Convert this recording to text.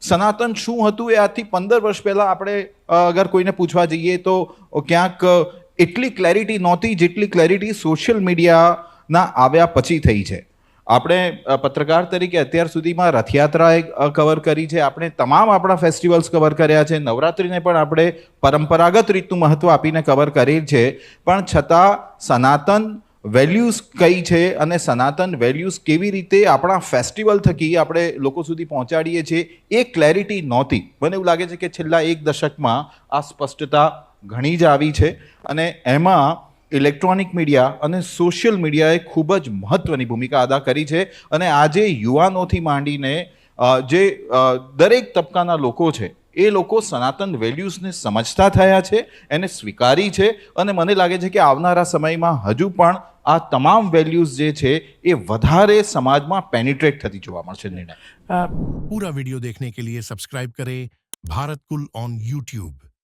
સનાતન શું હતું એ આજથી પંદર વર્ષ પહેલાં આપણે અગર કોઈને પૂછવા જઈએ તો ક્યાંક એટલી ક્લેરિટી નહોતી જેટલી ક્લેરિટી સોશિયલ મીડિયાના આવ્યા પછી થઈ છે. આપણે પત્રકાર તરીકે અત્યાર સુધીમાં રથયાત્રાએ કવર કરી છે. આપણે તમામ આપણા ફેસ્ટિવલ્સ કવર કર્યા છે. નવરાત્રિને પણ આપણે પરંપરાગત રીતનું મહત્ત્વ આપીને કવર કરીએ છે. પણ છતાં સનાતન વેલ્યુઝ કઈ છે અને સનાતન વેલ્યુઝ કેવી રીતે આપણા ફેસ્ટિવલ થકી આપણે લોકો સુધી પહોંચાડીએ છીએ, એ ક્લેરિટી નહોતી. મને એવું લાગે છે કે છેલ્લા એક દશકમાં આ સ્પષ્ટતા ઘણી જ આવી છે અને એમાં ઇલેક્ટ્રોનિક મીડિયા અને સોશિયલ મીડિયાએ ખૂબ જ મહત્ત્વની ભૂમિકા અદા કરી છે અને આજે યુવાનોથી માંડીને જે દરેક તબક્કાના લોકો છે, એ લોકો સનાતન વેલ્યુઝને સમજતા થયા છે, એને સ્વીકારી છે અને મને લાગે છે કે આવનારા સમયમાં હજુ પણ આ તમામ વેલ્યુઝ જે છે, એ વધારે સમાજમાં પેનિટ્રેટ થતી જોવા મળશે નિર્ણય. પૂરા વિડિયો દેખને કે લીએ સબસ્ક્રાઇબ કરે ભારત કુલ ઓન યુટ્યુબ